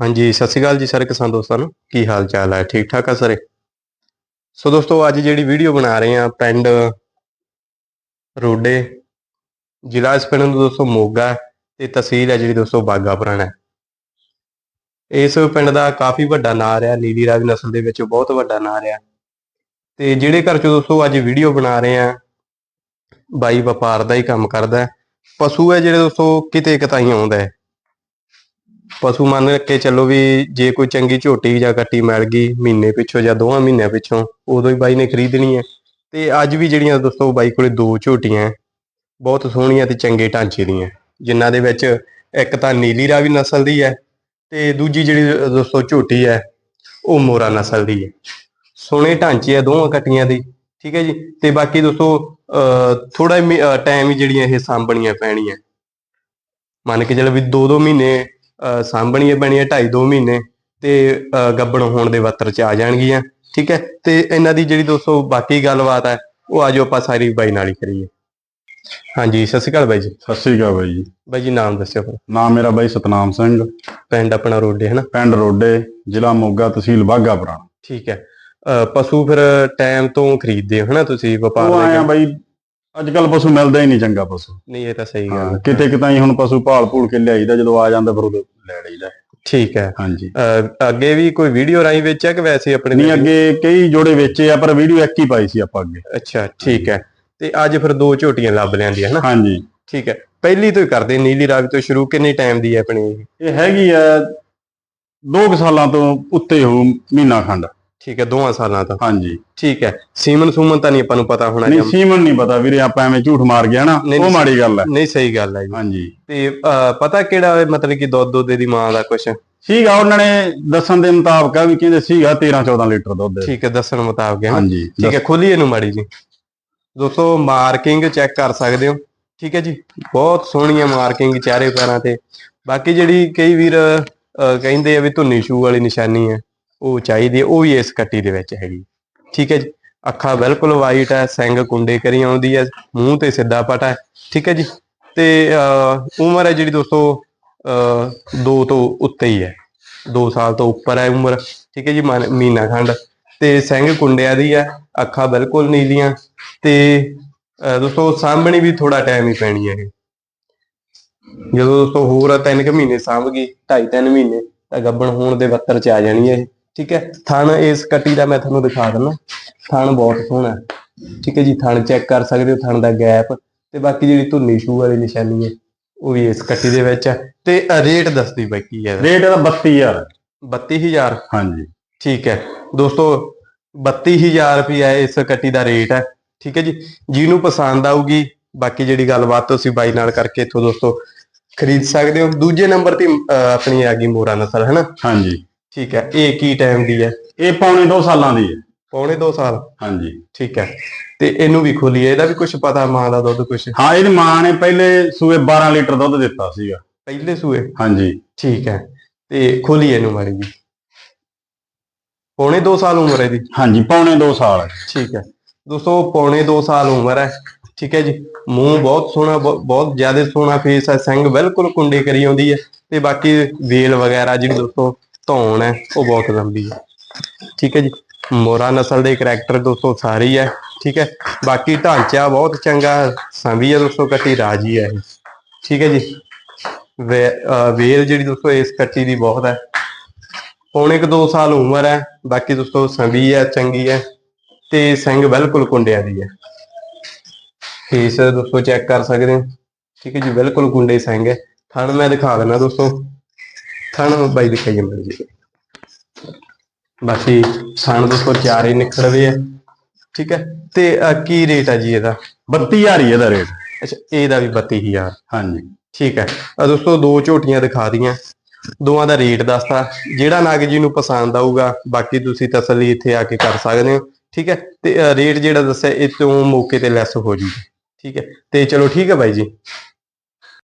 ਹਾਂਜੀ, ਸਤਿ ਸ਼੍ਰੀ ਅਕਾਲ ਜੀ ਸਾਰੇ ਕਿਸਾਨ ਦੋਸਤਾਂ ਨੂੰ। ਕੀ ਹਾਲ ਚਾਲ ਹੈ? ਠੀਕ ਠਾਕ ਆ ਸਾਰੇ? ਸੋ ਦੋਸਤੋ, ਅੱਜ ਜਿਹੜੀ ਵੀਡੀਓ ਬਣਾ ਰਹੇ ਆ ਪਿੰਡ ਰੋਡੇ, ਜ਼ਿਲ੍ਹਾ ਇਸ ਪਿੰਡ ਨੂੰ ਦੋਸਤੋ ਮੋਗਾ ਤੇ ਤਹਿਸੀਲ ਹੈ ਜਿਹੜੀ ਦੋਸਤੋ ਬਾਗਾ ਪੁਰਾਣਾ ਇਸ ਪਿੰਡ ਦਾ ਕਾਫੀ ਵੱਡਾ ਨਾਂ ਰਿਹਾ, ਨੀਲੀ ਰਾਵੀ ਨਸਲ ਦੇ ਵਿੱਚ ਬਹੁਤ ਵੱਡਾ ਨਾਂ ਰਿਹਾ। ਤੇ ਜਿਹੜੇ ਘਰ ਚ ਦੋਸਤੋ ਅੱਜ ਵੀਡੀਓ ਬਣਾ ਰਹੇ ਆ ਬਾਈ ਵਪਾਰ ਦਾ ਹੀ ਕੰਮ ਕਰਦਾ ਪਸ਼ੂ ਹੈ ਜਿਹੜੇ ਦੋਸਤੋ, ਕਿਤੇ ਕਿਤਾਈ ਆਉਂਦਾ ਹੈ। ਪਸ਼ੂ ਮੰਨ ਕੇ ਚੱਲੋ ਵੀ ਜੇ ਕੋਈ ਚੰਗੀ ਝੋਟੀ ਜਾਂ ਕੱਟੀ ਮਿਲ ਗਈ ਮਹੀਨੇ ਪਿੱਛੋਂ ਜਾਂ ਦੋਵਾਂ ਮਹੀਨਿਆਂ ਪਿੱਛੋਂ, ਉਦੋਂ ਹੀ ਬਾਈ ਨੇ ਖਰੀਦਣੀ ਹੈ। ਤੇ ਅੱਜ ਵੀ ਜਿਹੜੀਆਂ ਦੋਸਤੋ ਬਾਈ ਕੋਲੇ ਦੋ ਝੋਟੀਆਂ ਬਹੁਤ ਸੋਹਣੀਆਂ ਤੇ ਚੰਗੇ ਢਾਂਚੇ ਦੀਆਂ, ਜਿਨ੍ਹਾਂ ਦੇ ਵਿੱਚ ਇੱਕ ਤਾਂ ਨੀਲੀ ਰਾਵੀ ਨਸਲ ਦੀ ਹੈ ਤੇ ਦੂਜੀ ਜਿਹੜੀ ਦੋਸਤੋ ਝੋਟੀ ਹੈ, ਉਹ ਮੋਰਾ ਨਸਲ ਦੀ ਹੈ। ਸੋਹਣੇ ਢਾਂਚੇ ਆ ਦੋਵਾਂ ਕੱਟੀਆਂ ਦੀ, ਠੀਕ ਹੈ ਜੀ? ਤੇ ਬਾਕੀ ਦੋਸਤੋ ਥੋੜਾ ਟਾਈਮ ਹੀ ਜਿਹੜੀਆਂ ਇਹ ਸਾਂਭਣੀਆਂ ਪੈਣੀਆਂ। ਮੰਨ ਕੇ ਚੱਲ ਵੀ 2-2 ਮਹੀਨੇ ਸਾਂਭਣੀਆਂ ਪੈਣੀਆਂ 2.5-2 ਮਹੀਨੇ ਤੇ ਗੱਭਣ ਹੋਣ ਦੇ ਵਤਰ ਚ ਆ ਜਾਣਗੀਆਂ ਠੀਕ ਹੈ? ਤੇ ਇਹਨਾਂ ਦੀ ਜਿਹੜੀ ਦੋਸਤੋ ਬਾਕੀ ਗੱਲਬਾਤ ਹੈ ਉਹ ਆਜੋ ਆਪਾਂ ਸਾਰੀ ਬਾਈ ਨਾਲ ਹੀ ਕਰੀਏ। ਹਾਂਜੀ ਸਤਿ ਸ਼੍ਰੀ ਅਕਾਲ ਬਾਈ ਜੀ। ਸਤਿ ਸ੍ਰੀ ਅਕਾਲ ਬਾਈ ਜੀ। ਬਾਈ ਜੀ ਨਾਮ ਦੱਸਿਓ ਫਿਰ। ਨਾਮ ਮੇਰਾ ਬਾਈ ਸਤਨਾਮ ਸਿੰਘ। ਪਿੰਡ ਆਪਣਾ ਰੋਡੇ ਹੈ ਨਾ ਪਿੰਡ ਰੋਡੇ ਜ਼ਿਲ੍ਹਾ ਮੋਗਾ ਤਹਿਸੀਲ ਬਾਗਾ ਪੁਰਾਣਾ। ਠੀਕ ਹੈ। ਪਸ਼ੂ ਫਿਰ ਟਾਈਮ ਤੋਂ ਖਰੀਦਦੇ ਹੋ ਹਨਾ ਤੁਸੀਂ? ਵਪਾਰ ਉਹ ਦੇ ਆਇਆ? ਬਾਈ ਅੱਜ ਕੱਲ ਪਸ਼ੂ ਮਿਲਦਾ ਹੀ ਨਹੀਂ ਚੰਗਾ ਪਸ਼ੂ। ਨਹੀਂ ਇਹ ਤਾਂ ਸਹੀ ਗੱਲ ਹਾਂ, ਹੈ। ਕਿਤੇ ਕਿਤੇ ਹੀ ਹੁਣ ਪਸ਼ੂ ਭਾਲ ਭੂਲ ਕੇ ਲਿਆਈਦਾ ਜਦੋਂ ਆ ਜਾਂਦਾ ਫਿਰ ਉਦੋਂ ਲੈ ਲਈਦਾ। ਠੀਕ ਹੈ। ਹਾਂਜੀ। ਅਹ ਅੱਗੇ ਵੀ ਕੋਈ ਵੀਡੀਓ ਰਾਹੀਂ ਵੇਚਿਆ ਕਿ ਵੈਸੇ ਆਪਣੇ ਨਹੀਂ ਅੱਗੇ ਕਈ ਜੋੜੇ ਵੇਚੇ ਆ ਪਰ ਵੀਡੀਓ ਇੱਕ ਹੀ ਪਾਈ ਸੀ ਆਪਾਂ ਅੱਗੇ। ਅੱਛਾ ਠੀਕ ਹੈ। ਤੇ ਅੱਜ ਫਿਰ ਦੋ ਝੋਟੀਆਂ ਲੱਭ ਲਿਆਂਦੀਆਂ ਹਨਾ? ਹਾਂਜੀ। ਠੀਕ ਹੈ। ਪਹਿਲੀ ਤੋਂ ਹੀ ਕਰਦੇ ਨੀਲੀ ਰਾਵੀ ਤੋਂ ਸ਼ੁਰੂ ਕਿੰਨੇ ਟਾਈਮ ਦੀ ਹੈ ਆਪਣੀ ਇਹ? ਇਹ ਹੈਗੀ ਆ ਦੋ ਕੁ ਸਾਲਾਂ ਤੋਂ ਉੱਤੇ ਹੋ ਮਹੀਨਾ ਖੰਡ। ਠੀਕ ਹੈ ਦੋਵਾਂ ਸਾਲਾਂ ਤੋਂ ਹਾਂਜੀ। ਠੀਕ ਹੈ ਸੀਮਨ ਸੂਮਨ ਤਾਂ ਨਹੀਂ ਆਪਾਂ ਨੂੰ ਪਤਾ ਹੋਣਾ ਨਹੀਂ ਸੀਮਨ ਨਹੀਂ ਪਤਾ ਵੀਰੇ ਆਪਾਂ ਐਵੇਂ ਝੂਠ ਮਾਰ ਗਿਆ ਨਾ ਉਹ ਮਾੜੀ ਗੱਲ ਹੈ। ਨਹੀਂ ਸਹੀ ਗੱਲ ਹੈ ਜੀ। ਹਾਂਜੀ। ਤੇ ਪਤਾ ਕਿਹੜਾ ਮਤਲਬ ਕਿ ਦੁੱਧ ਦੁੱਧ ਦੀ ਮਾਂ ਦਾ ਕੁਛ? ਸੀਗਾ ਉਹਨਾਂ ਨੇ ਦੱਸਣ ਦੇ ਮੁਤਾਬਕ ਆ ਵੀ ਕਹਿੰਦੇ ਸੀਗਾ 13 14 ਲੀਟਰ ਦੁੱਧ। ਠੀਕ ਹੈ ਦੱਸਣ ਮੁਤਾਬਕ ਹਾਂਜੀ ਠੀਕ ਹੈ ਖੋਲੀ ਇਹਨੂੰ ਮਾੜੀ ਜੀ। ਦੋਸਤੋ ਮਾਰਕਿੰਗ ਚੈੱਕ ਕਰ ਸਕਦੇ ਹੋ। ਠੀਕ ਹੈ ਜੀ ਬਹੁਤ ਸੋਹਣੀਆਂ ਮਾਰਕਿੰਗ ਚਾਰੇ ਪੈਰਾਂ ਤੇ। ਬਾਕੀ ਜਿਹੜੀ ਕਈ ਵੀਰ ਕਹਿੰਦੇ ਆ ਵੀ ਧੁੰਨੀ ਸ਼ੂ ਵਾਲੀ ਨਿਸ਼ਾਨੀ ਹੈ। ਉਹ ਚਾਹੀਦੀ ਹੈ ਉਹ ਵੀ ਇਸ ਕੱਟੀ ਦੇ ਵਿੱਚ ਹੈਗੀ। ਠੀਕ ਹੈ ਜੀ? ਅੱਖਾਂ ਬਿਲਕੁਲ ਵਾਈਟ ਹੈ ਸਿੰਗ ਕੁੰਡੇ ਕਰੀ ਆਉਂਦੀ ਹੈ ਮੂੰਹ ਤੇ ਸਿੱਧਾ ਪਟਾ ਹੈ। ਠੀਕ ਹੈ ਜੀ? ਤੇ ਅਹ, ਉਮਰ ਹੈ ਜਿਹੜੀ ਦੋਸਤੋ 2 ਤੋਂ ਉੱਤੇ ਹੀ ਹੈ। 2 ਸਾਲ ਤੋਂ ਉੱਪਰ ਹੈ ਉਮਰ। ਠੀਕ ਹੈ ਜੀ? ਮਨ- ਮਹੀਨਾ ਖੰਡ। ਤੇ ਸਿੰਘ ਕੁੰਡਿਆਂ ਦੀ ਹੈ ਅੱਖਾਂ ਬਿਲਕੁਲ ਨੀਲੀਆਂ। ਤੇ ਦੋਸਤੋ ਸਾਂਭਣੀ ਵੀ ਥੋੜਾ ਟਾਈਮ ਹੀ ਪੈਣੀ ਹੈ ਇਹ। ਜਦੋਂ ਦੋਸਤੋ ਹੋਰ ਤਿੰਨ ਕੁ ਮਹੀਨੇ ਸਾਂਭ ਗਈ ਢਾਈ ਤਿੰਨ ਮਹੀਨੇ ਤਾਂ ਗੱਬਣ ਹੋਣ ਦੇ ਵੱਤਰ ਚ ਆ ਜਾਣੀ ਹੈ ਇਹ। ਠੀਕ ਹੈ? ਥਣ ਇਸ ਕੱਟੀ ਦਾ ਮੈਂ ਤੁਹਾਨੂੰ ਦਿਖਾ ਦਿੰਦਾ। ਥਣ ਬਹੁਤ ਸੋਹਣਾ। ਠੀਕ ਹੈ ਜੀ ਥਣ ਚੈੱਕ ਕਰ ਸਕਦੇ ਹੋ ਥਣ ਦਾ ਗੈਪ ਤੇ ਬਾਕੀ ਜਿਹੜੀ ਧੁੰਨੀ ਸ਼ੂ ਵਾਲੀ ਨਿਸ਼ਾਨੀ ਹੈ ਉਹ ਵੀ ਇਸ ਕੱਟੀ ਦੇ ਵਿੱਚ ਹੈ। ਤੇ ਰੇਟ ਦੱਸਦੀ ਬਾਈ ਕੀ ਹੈ? ਰੇਟ ਇਹਦਾ 32000 32000 ਹਾਂਜੀ। ਠੀਕ ਹੈ। ਦੋਸਤੋ 32000 ਰੁਪਇਆ ਇਸ ਕੱਟੀ ਦਾ ਰੇਟ ਹੈ। ਠੀਕ ਹੈ ਜੀ ਜਿਹਨੂੰ ਪਸੰਦ ਆਊਗੀ ਬਾਕੀ ਜਿਹੜੀ ਗੱਲਬਾਤ ਤੁਸੀਂ ਬਾਈ ਨਾਲ ਕਰਕੇ ਇੱਥੋਂ ਦੋਸਤੋ ਖਰੀਦ ਸਕਦੇ ਹੋ। ਦੂਜੇ ਨੰਬਰ ਤੇ ਆਪਣੀ ਆ ਗਈ ਮੋਰਾ ਨਸਲ ਹੈ ਨਾ? ਹਾਂਜੀ। ਠੀਕ ਹੈ ਇਹ ਕੀ ਟਾਈਮ ਦੀ ਹੈ? ਇਹ ਪੌਣੇ 2 ਸਾਲਾਂ ਦੀ ਹੈ। ਪੌਣੇ 2 ਸਾਲ। ਹਾਂਜੀ। ਠੀਕ ਹੈ ਤੇ ਇਹਨੂੰ ਵੀ ਖੋਲੀਏ ਇਹਦਾ ਵੀ ਕੁਝ ਪਤਾ ਮਾਂ ਦਾ ਦੁੱਧ ਕੁਝ ਹਾਂ ਇਹਦੀ ਮਾਂ ਨੇ ਪਹਿਲੇ ਸੂਏ 12 ਲੀਟਰ ਦੁੱਧ ਦਿੱਤਾ ਸੀਗਾ। ਪਹਿਲੇ ਸੂਏ? ਹਾਂਜੀ। ਠੀਕ ਹੈ ਤੇ ਖੋਲੀਏ ਇਹਨੂੰ ਮਾੜੀ ਜੀ। ਪੌਣੇ 2 ਸਾਲ ਉਮਰ ਹੈ ਇਹਦੀ? ਹਾਂਜੀ ਪੌਣੇ 2 ਸਾਲ। ਠੀਕ ਹੈ ਦੋਸਤੋ ਪੌਣੇ 2 ਸਾਲ ਉਮਰ ਹੈ। ਠੀਕ ਹੈ ਜੀ ਮੂੰਹ ਬਹੁਤ ਸੋਹਣਾ ਬਹੁ- ਬਹੁਤ ਜ਼ਿਆਦਾ ਸੋਹਣਾ ਫੇਸ ਹੈ ਸਿੰਘ ਬਿਲਕੁਲ ਕੁੰਡੇ ਕਰੀ ਆਉਂਦੀ ਹੈ। ਤੇ ਬਾਕੀ ਵੇਲ ਵਗੈਰਾ ਜਿਹੜੀ ਦੋਸਤੋ ਧੌਣ ਹੈ, ਉਹ ਬਹੁਤ ਲੰਬੀ ਹੈ। ਠੀਕ ਹੈ ਜੀ, ਮੋਰਾ ਨਸਲ ਦੇ ਕਰੈਕਟਰ ਦੋਸਤੋ ਸਾਰੇ ਹੀ ਹੈ ਠੀਕ ਹੈ। ਬਾਕੀ ਢਾਂਚਾ ਬਹੁਤ ਚੰਗਾ ਸੰਭੀ ਹੈ ਦੋਸਤੋ, ਕੱਟੀ ਰਾਜੀ ਹੈ ਠੀਕ ਹੈ ਜੀ, ਵੇ- ਅਹ ਵੇਲ ਜਿਹੜੀ ਦੋਸਤੋ ਇਸ ਕੱਟੀ ਦੀ ਬਹੁਤ ਹੈ। ਪੌਣੇ ਕੁ 2 ਸਾਲ ਉਮਰ ਹੈ, ਬਾਕੀ ਦੋਸਤੋ ਸੰਭੀ ਹੈ, ਚੰਗੀ ਹੈ, ਤੇ ਸਿੰਘ ਬਿਲਕੁਲ ਕੁੰਡਿਆਂ ਦੀ ਹੈ। ਫੇਸ ਦੋਸਤੋ ਚੈੱਕ ਕਰ ਸਕਦੇ ਹੋ। ਠੀਕ ਹੈ ਜੀ, ਬਿਲਕੁਲ ਕੁੰਡੇ ਸਿੰਘ ਹੈ। ਥਣ ਮੈਂ ਦਿਖਾ ਦਿੰਦਾ ਦੋਸਤੋ। ਥਣ ਬਾਈ ਦਿਖਾਈਏ ਮੇਰੇ ਜੀ। ਬਾਕੀ ਥਣ ਦੋਸਤੋ ਚਾਰੇ ਨਿਕੜਵੇ ਹੈ ਠੀਕ ਹੈ? ਤੇ ਕੀ ਰੇਟ ਹੈ ਜੀ ਇਹਦਾ? 32000 ਹੀ ਇਹਦਾ ਰੇਟ ਅੱਛਾ ਇਹਦਾ ਵੀ 32000 ਹਾਂਜੀ। ਠੀਕ ਹੈ। ਆ ਦੋਸਤੋ ਦੋ ਝੋਟੀਆਂ ਦਿਖਾ ਦੀਆਂ ਦੋਵਾਂ ਦਾ ਰੇਟ ਦੱਸਤਾ। ਜਿਹੜਾ ਨਗ ਜੀ ਨੂੰ ਪਸੰਦ ਆਊਗਾ ਬਾਕੀ ਤੁਸੀਂ ਤਸੱਲੀ ਇੱਥੇ ਆ ਕੇ ਕਰ ਸਕਦੇ ਹੋ। ਠੀਕ ਹੈ? ਤੇ ਰੇਟ ਜਿਹੜਾ ਦੱਸਿਆ ਇਹ ਤੋਂ ਮੌਕੇ ਤੇ ਲੈਸ ਹੋ ਜੂਗਾ। ਠੀਕ ਹੈ? ਤੇ ਚਲੋ ਠੀਕ ਹੈ ਬਾਈ ਜੀ।